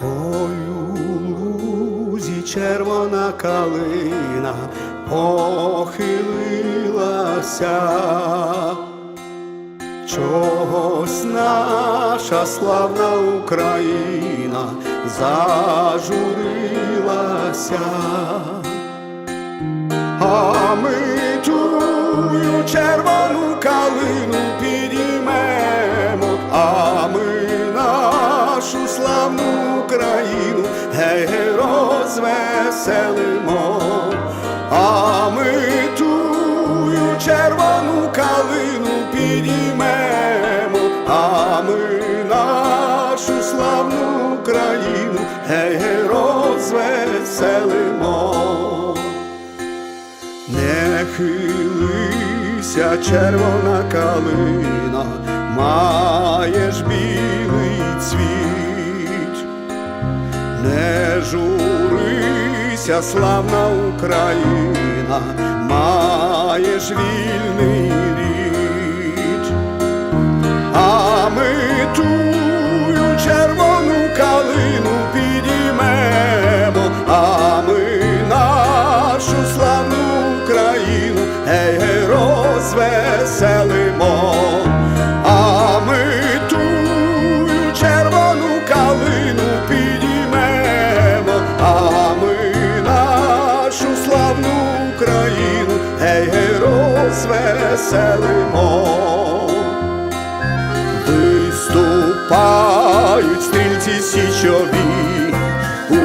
Ой, у червона калина похилилася, чогось наша славна Україна зажурилася, а ми чую червону калину. Україну. Гей, розвеселимо, а ми тую червону калину підіймемо, а ми нашу славну Україну. Гей, гей, розвеселимо. Не хилися, червона калина, маєш білий цвіт, не журися, славна Україна, маєш вільний рід, а ми тую червону калину підіймемо, а ми нашу славну Україну, гей, розвеселимо, розвеселимо. Виступають стрільці січові у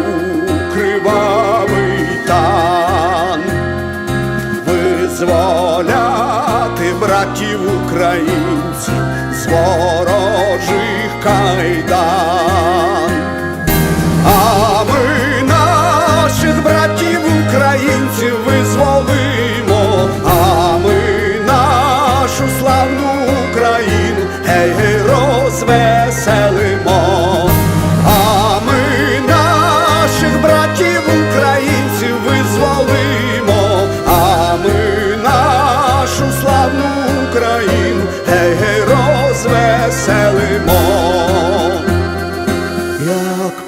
кривавий тан, визволяти братів українців з ворожих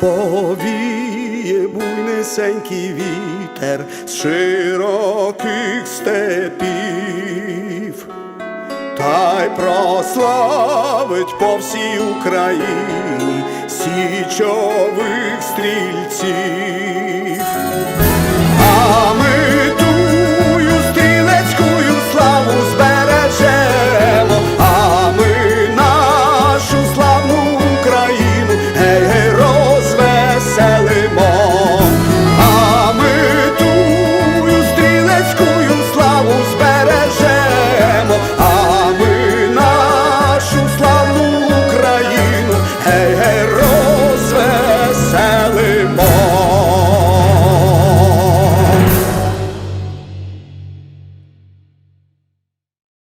повіє буйнесенький вітер з широких степів, та й прославить по всій Україні січових стрільців.